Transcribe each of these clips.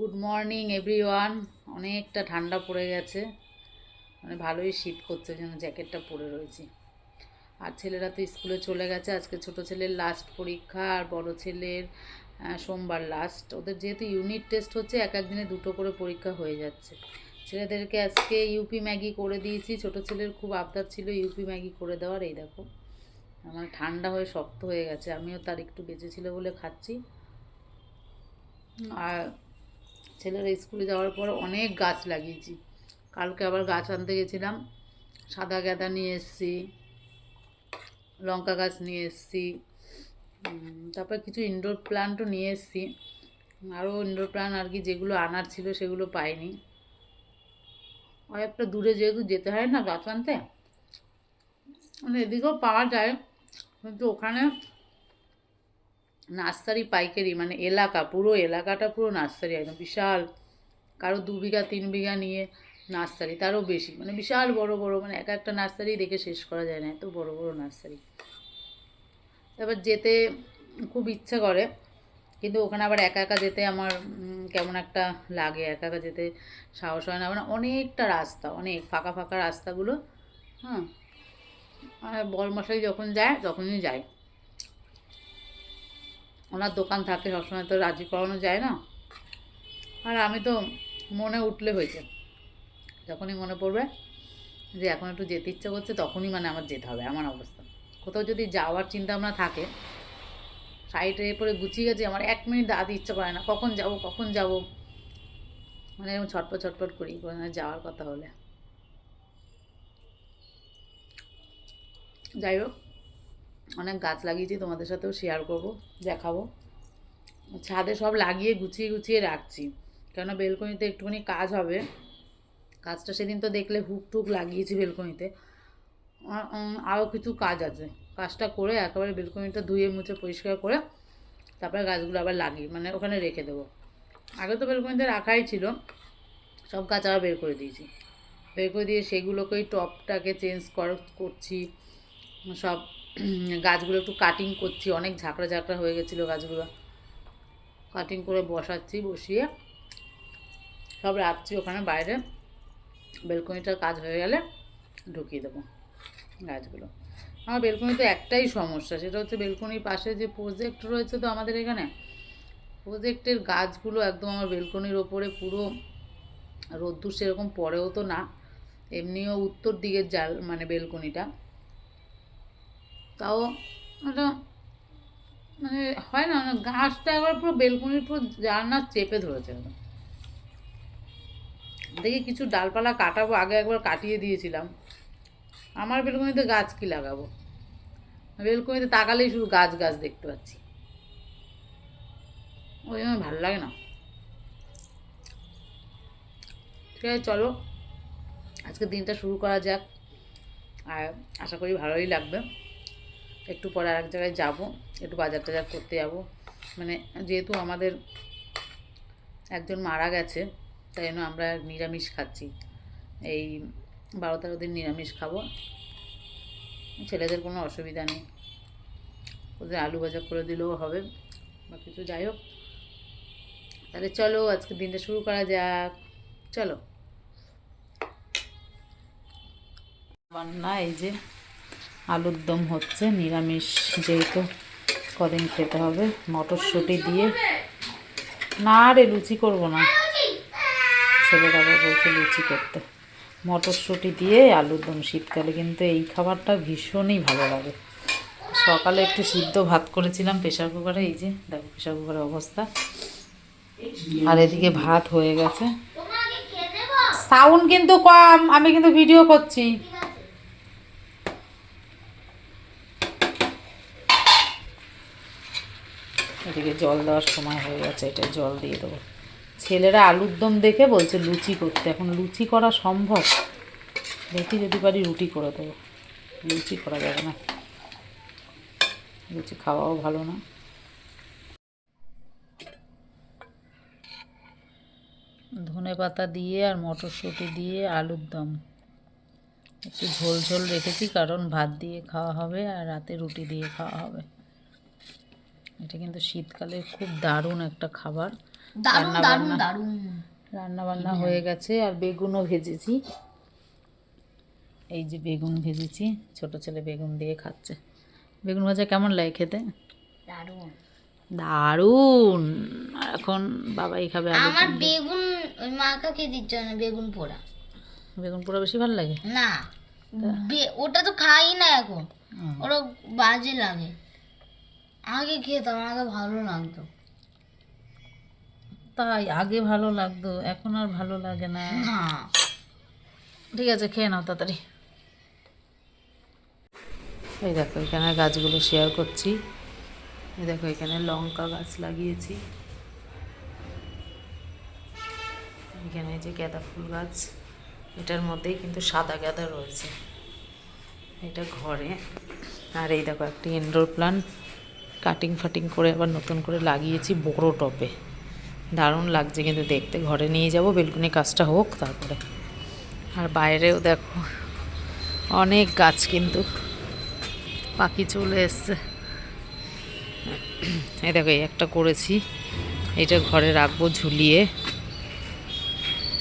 Good morning everyone. অনেকটা ঠান্ডা পড়ে গেছে। মানে ভালোই শীত করছে যেন জ্যাকেটটা পরে রয়েছি। আর ছেলেরা তো স্কুলে চলে গেছে। আজকে ছোট ছেলের লাস্ট পরীক্ষা আর বড় ছেলের সোমবার লাস্ট ওদের যেহেতু ইউনিট টেস্ট হচ্ছে এক এক দিনে দুটো করে পরীক্ষা হয়ে যাচ্ছে। ছেলেদেরকে আজকে ইউপি ম্যাগি করে দিয়েছি। ছোট ছেলের খুব আবদার ছিল ইউপি ম্যাগি করে দেওয়ার। এই দেখো আমার ঠান্ডা হয়ে শক্ত হয়ে গেছে। আমিও তার একটু বেঁচে ছিল বলে খাচ্ছি। আর ছেলেরা স্কুলে যাওয়ার পর অনেক গাছ লাগিয়েছি। কালকে আবার গাছ আনতে গেছিলাম। সাদা গাঁদা নিয়ে এসেছি, লঙ্কা গাছ নিয়ে এসেছি তারপর কিছু ইনডোর প্লান্টও নিয়ে এসেছি। আরও ইনডোর প্লান্ট আর কি যেগুলো আনার ছিল সেগুলো পাইনি। অনেকটা দূরে যেহেতু যেতে হয় না গাছ আনতে। মানে এদিকেও পাওয়া যায়, কিন্তু ওখানে নার্সারি, পাইকারি মানে এলাকা, পুরো এলাকাটা পুরো নার্সারি, একদম বিশাল। কারও দু বিঘা, তিন বিঘা নিয়ে নার্সারি, তারও বেশি। মানে বিশাল বড় বড় মানে এক একটা নার্সারি দেখে শেষ করা যায় না, এত বড় বড় নার্সারি। এবার যেতে খুব ইচ্ছে করে, কিন্তু ওখানে আবার একা একা যেতে আমার কেমন একটা লাগে। একা একা যেতে সাহস হয় না। মানে অনেকটা রাস্তা, অনেক ফাঁকা ফাঁকা রাস্তাগুলো হ্যাঁ আর বরমশাই যখন যায়, তখনই যায় ওনার দোকান থাকে, সবসময় তো রাজি করানো যায় না। আর আমি তো মনে উঠলে হয়েছে যখনই মনে পড়বে যে এখন একটু যেতে ইচ্ছা করছে, তখনই মানে আমার যেতে হবে, আমার অবস্থা। কোথাও যদি যাওয়ার চিন্তা ভাবনা থাকে, সাইডে পরে গুছিয়ে গেছে, আমার এক মিনিট দাঁড়াতে ইচ্ছা করে না, কখন যাব কখন যাব? মানে এরকম ছটপট ছটপট করি কোথাও যাওয়ার কথা হলে। যাই হোক। অনেক গাছ লাগিয়েছি, তোমাদের সাথেও শেয়ার করব, দেখাবো। ছাদে সব লাগিয়ে গুছিয়ে গুছিয়ে রাখছি, কেননা বেলকনিতে একটুখানি কাজ হবে। কাজটা সেদিন তো দেখলে হুক টুক লাগিয়েছি বেলকনিতে। আরও কিছু কাজ আছে। কাজটা করে একেবারে বেলকনিটা ধুয়ে মুছে পরিষ্কার করে তারপরে গাছগুলো আবার লাগিয়ে মানে ওখানে রেখে দেবো। আগে তো বেলকনিতে রাখাই ছিল, সব গাছ আবার বের করে দিয়েছি। বের করে দিয়ে সেগুলোকেই টপটাকে চেঞ্জ কর, করছি, সব গাছগুলো একটু কাটিং করছি, অনেক ঝাঁকড়া ঝাঁকড়া হয়ে গেছিল গাছগুলো। কাটিং করে বসাচ্ছি, বসিয়ে সব রাখছি ওখানে, বাইরে বেলকনিটার কাজ হয়ে গেলে ঢুকিয়ে দেবো গাছগুলো। আমার বেলকনিতে একটাই সমস্যা, সেটা হচ্ছে বেলকনির পাশে যে প্রজেক্ট রয়েছে তো আমাদের এখানে প্রজেক্টের গাছগুলো একদম আমার বেলকনির ওপরে পুরো রোদ্দুর সেরকম পড়েও তো না, এমনিও উত্তর দিকের জাল মানে বেলকনিটা। তাও ওটা মানে হয় না মানে গাছটা একবার পুরো বেলকুনির পুরো জানলা চেপে ধরেছে একদম। দেখি কিছু ডালপালা কাটাবো, আগে একবার কাটিয়ে দিয়েছিলাম। আমার বেলকুনিতে গাছ কি লাগাবো? বেলকুনিতে তাকালেই শুধু গাছ গাছ দেখতে পাচ্ছি। ওই জন্য ভালো লাগে না। ঠিক আছে, চলো। আজকে দিনটা শুরু করা যাক। আর আশা করি ভালোই লাগবে। একটু পরে আর এক জায়গায় যাব, একটু বাজার টাজার করতে যাব। মানে যেহেতু আমাদের একজন মারা গেছে, তাই জন্য আমরা নিরামিষ খাচ্ছি। এই বারো তেরো দিন নিরামিষ খাব। ছেলেদের কোনো অসুবিধা নেই। ওদের আলু ভাজা করে দিলেও হবে, বা কিছু যাই হোক। তাহলে চলো, আজকে দিনটা শুরু করা যাক। চলো। রান্না, এই যে আলুর দম হচ্ছে, নিরামিষ যেহেতু কদিন খেতে হবে, মটরশুঁটি দিয়ে। না রে, লুচি করব না। ছেলের বলছে লুচি করতে। মটরশুঁটি দিয়ে আলুর দম শীতকালে, কিন্তু এই খাবারটা ভীষণই ভালো লাগে। সকালে একটু সিদ্ধ ভাত করেছিলাম প্রেশার কুকারে, এই যে দেখো প্রেশার কুকারের অবস্থা। আর এদিকে ভাত হয়ে গেছে। সাউন্ড কিন্তু কম, আমি কিন্তু ভিডিও করছি। এদিকে জল দেওয়ার সময় হয়ে গেছে এটা জল দিয়ে দেবো। ছেলেরা আলুর দম দেখে বলছে, লুচি করতে। এখন লুচি করা সম্ভব? দেখি যদি পারি রুটি করে দেবো। লুচি করা যাবে না। লুচি খাওয়াও ভালো না। ধনে পাতা দিয়ে আর মটরশুঁটি দিয়ে আলুর দম। একটু ঝোল ঝোল রেখেছি, কারণ ভাত দিয়ে খাওয়া হবে আর রাতে রুটি দিয়ে খাওয়া হবে। এটা কিন্তু শীতকালে খুব দারুণ একটা খাবার। দারুণ রান্না দারুণ বান্না। দারুণ। রান্না বান্না হয়ে গেছে আর বেগুনও ভেজেছি। এই যে বেগুন ভেজেছি ছোট ছেলে বেগুন দিয়ে খাচ্ছে। বেগুন ভাজা কেমন লাগে খেতে? দারুণ। দারুণ! এখন বাবাই খাবে আমার বেগুন ওই মা কাকে দিচ্ছে না বেগুন পোড়া। বেগুন পোড়া বেশি ভালো লাগে? না ওটা তো খাই না এখন। ওটা বাজে লাগে। আগে খেয়ে খেতাম আগে ভালো লাগতো। তাই আগে ভালো লাগতো এখন আর ভালো লাগে না। ঠিক আছে খেয়ে নাও তাড়াতাড়ি। এই দেখো এখানে গাছগুলো শেয়ার করছি। এই দেখো এখানে লঙ্কা গাছ লাগিয়েছি। এখানে যে গাঁদা ফুল গাছ এটার মধ্যেই কিন্তু সাদা গাঁদা রয়েছে। এটা ঘরে। আর এই দেখো একটি ইনডোর প্লান্ট কাটিং ফাটিং করে আবার নতুন করে লাগিয়েছি বড় টবে। দারুণ লাগছে কিন্তু দেখতে। ঘরে নিয়ে যাব, বেলকুনি কাজটা হোক তারপরে। আর বাইরেও দেখো, অনেক গাছ কিন্তু পাখি চলে এসছে। এই দেখো, এই একটা করেছি। এটা ঘরে রাখব ঝুলিয়ে।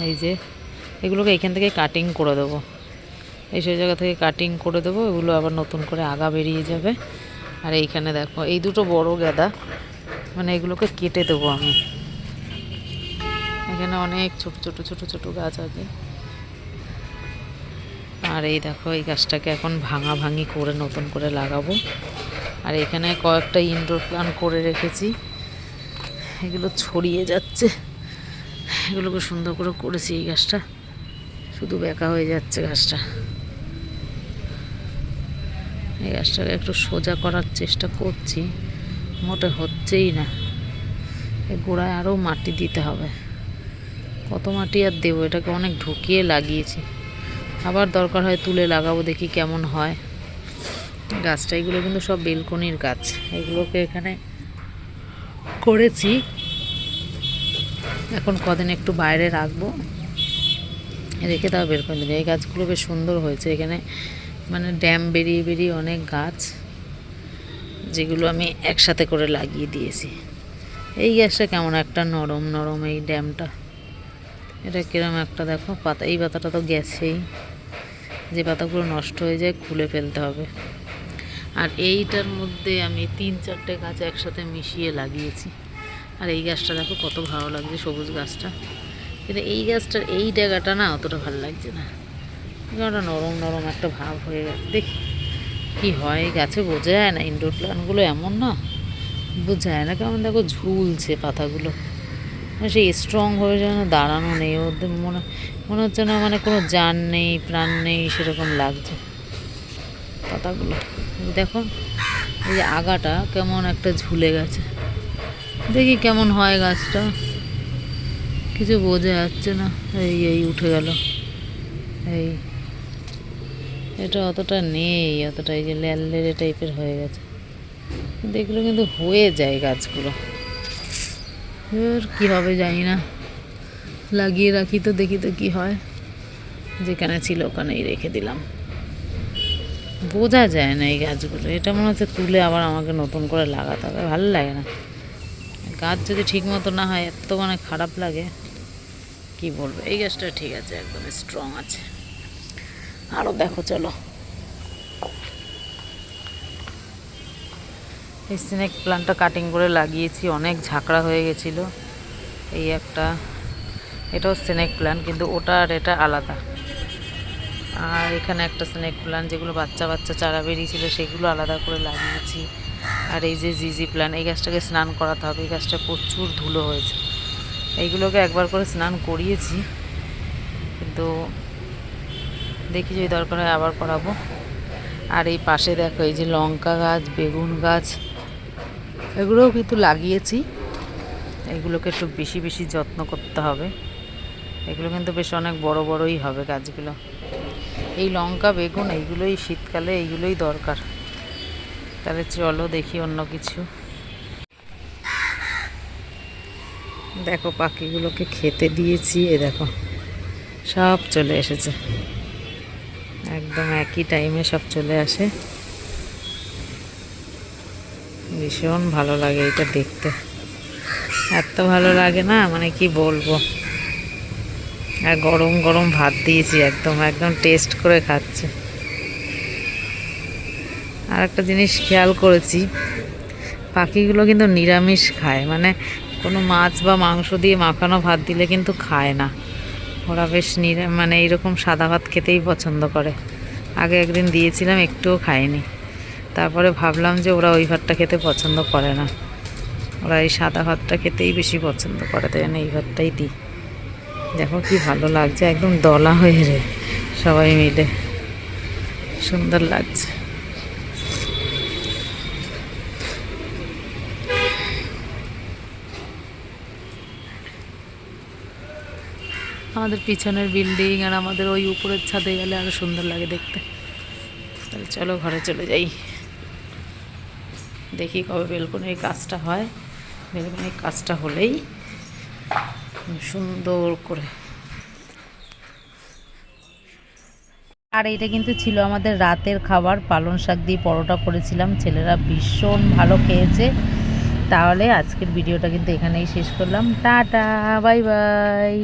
এই যে, এগুলোকে এখান থেকে কাটিং করে দেবো। এইসব জায়গা থেকে কাটিং করে দেবো, এগুলো আবার নতুন করে আগা বেরিয়ে যাবে। আর এইখানে দেখো, এই দুটো বড় গাদা। মানে এগুলোকে কেটে দেবো আমি। এখানে অনেক ছোট ছোট ছোট ছোট গাছ আছে। আর এই দেখো, এই গাছটাকে এখন ভাঙা ভাঙি করে নতুন করে লাগাবো। আর এখানে কয়েকটা ইনডোর প্ল্যান্ট করে রেখেছি। এগুলো ছড়িয়ে যাচ্ছে। এগুলোকে সুন্দর করে করেছি এই গাছটা। শুধু বেঁকা হয়ে যাচ্ছে গাছটা। গাছটাকে একটু সোজা করার চেষ্টা করছি। মোটে হচ্ছেই না। এই গোড়ায় আরও মাটি দিতে হবে। কত মাটি আর দেবো? এটাকে অনেক ঢুকিয়ে লাগিয়েছি। আবার দরকার হয় তুলে লাগাবো, দেখি কেমন হয়। গাছটা এগুলো কিন্তু সব বেলকনির গাছ। এগুলোকে এখানে করেছি। এখন কদিন একটু বাইরে রাখব। রেখে তাও বের করে দেবে এই গাছগুলো বেশ সুন্দর হয়েছে। এখানে মানে ড্যাম বেরিয়ে বেরিয়ে অনেক গাছ, যেগুলো আমি একসাথে করে লাগিয়ে দিয়েছি। এই গাছটা কেমন একটা নরম নরম এই ড্যামটা। এটা কিরম একটা দেখো, পাতা, এই পাতাটা তো গেছেই। যে পাতাগুলো নষ্ট হয়ে যায় খুলে ফেলতে হবে। আর এইটার মধ্যে আমি তিন চারটে গাছ একসাথে মিশিয়ে লাগিয়েছি। আর এই গাছটা দেখো কত ভালো লাগছে, সবুজ গাছটা। কিন্তু এই গাছটার এই জায়গাটা না অতটা ভালো লাগছে না। জায়গাটা নরম নরম একটা ভাব হয়ে গেছে। দেখি কী হয়, গাছে বোঝা যায় না ইনডোর প্ল্যান্টগুলো এমন না, বোঝা যায় না। কেমন দেখো ঝুলছে পাতাগুলো। মানে সেই স্ট্রংভাবে যেন দাঁড়ানো নেই, ওদের মনে মনে হচ্ছে না মানে কোনো জান নেই, প্রাণ নেই, সেরকম লাগছে পাতাগুলো। দেখো, এই যে আগাটা কেমন একটা ঝুলে গেছে। দেখি কেমন হয় গাছটা। কিছু বোঝা যাচ্ছে না। এই এই উঠে গেল। এই এটা অতটা নেই, অতটা এই যে ল্যাললেরে টাইপের হয়ে গেছে। এগুলো কিন্তু হয়ে যায় গাছগুলো। এবার কী হবে জানি না। লাগিয়ে রাখি তো, দেখি তো কী হয়। যেখানে ছিল ওখানেই রেখে দিলাম। বোঝা যায় না এই গাছগুলো। এটা মনে হচ্ছে তুলে আবার আমাকে নতুন করে লাগাতে হবে। ভালো লাগে না। গাছ যদি ঠিক মতো না হয়, এত মানে খারাপ লাগে। কি বলব? এই গাছটা ঠিক আছে, একদম স্ট্রং আছে। আরও দেখো, চলো। এই স্নেক প্লান্টটা কাটিং করে লাগিয়েছি, অনেক ঝাঁকড়া হয়ে গেছিল। এই একটা, এটাও স্নেক প্ল্যান্ট কিন্তু ওটা আর এটা আলাদা। আর এখানে একটা স্নেক প্ল্যান্ট যেগুলো বাচ্চা বাচ্চা চারা বেরিয়েছিল, সেগুলো আলাদা করে লাগিয়েছি। আর এই যে জিজি প্ল্যান্ট এই গাছটাকে স্নান করাতে হবে। এই গাছটা প্রচুর ধুলো হয়েছে। এইগুলোকে একবার করে স্নান করিয়েছি, কিন্তু দেখি যদি দরকার হয় আবার করাবো আর এই পাশে দেখো, এই যে লঙ্কা গাছ, বেগুন গাছ, এগুলোও কিন্তু লাগিয়েছি। এগুলোকে একটু বেশি বেশি যত্ন করতে হবে। এগুলো কিন্তু বেশ অনেক বড় বড়ই হবে গাছগুলো। এই লঙ্কা, বেগুন, এইগুলোই শীতকালে এইগুলোই দরকার। তাহলে চলো দেখি অন্য কিছু। দেখো পাখিগুলোকে খেতে দিয়েছি, এ দেখো, সব চলে এসেছে। একদম একই টাইমে সব চলে আসে। ভীষণ ভালো লাগে এটা দেখতে। এত ভালো লাগে না মানে কি বলব? আর গরম গরম ভাত দিয়েছি একদম একদম টেস্ট করে খাচ্ছে। আর একটা জিনিস খেয়াল করেছি, পাখিগুলো কিন্তু নিরামিষ খায় মানে কোনো মাছ বা মাংস দিয়ে মাখানো ভাত দিলে কিন্তু খায় না। ওরা বেশ মানে এইরকম সাদা ভাত খেতেই পছন্দ করে। আগে একদিন দিয়েছিলাম, একটুও খায়নি তারপরে ভাবলাম যে ওরা ওই ভাতটা খেতে পছন্দ করে না। ওরা এই সাদা ভাতটা খেতেই বেশি পছন্দ করে, তাই জন্য এই ভাতটাই দিই। দেখো কি ভালো লাগছে, একদম দলা হয়ে রে, সবাই মিলে। সুন্দর লাগছে। আমাদের পিছনের বিল্ডিং আর আমাদের ওই উপরের ছাদে গেলে আরও সুন্দর লাগে দেখতে। তাহলে চলো ঘরে চলে যাই। দেখি কবে বেলকনির কাজটা হয়। বেলকনির কাজটা হলেই সুন্দর করে। আর এটা কিন্তু ছিল আমাদের রাতের খাবার। পালং শাক দিয়ে পরোটা করেছিলাম। ছেলেরা ভীষণ ভালো খেয়েছে। তাহলে আজকের ভিডিওটা কিন্তু এখানেই শেষ করলাম। Tata, bye bye.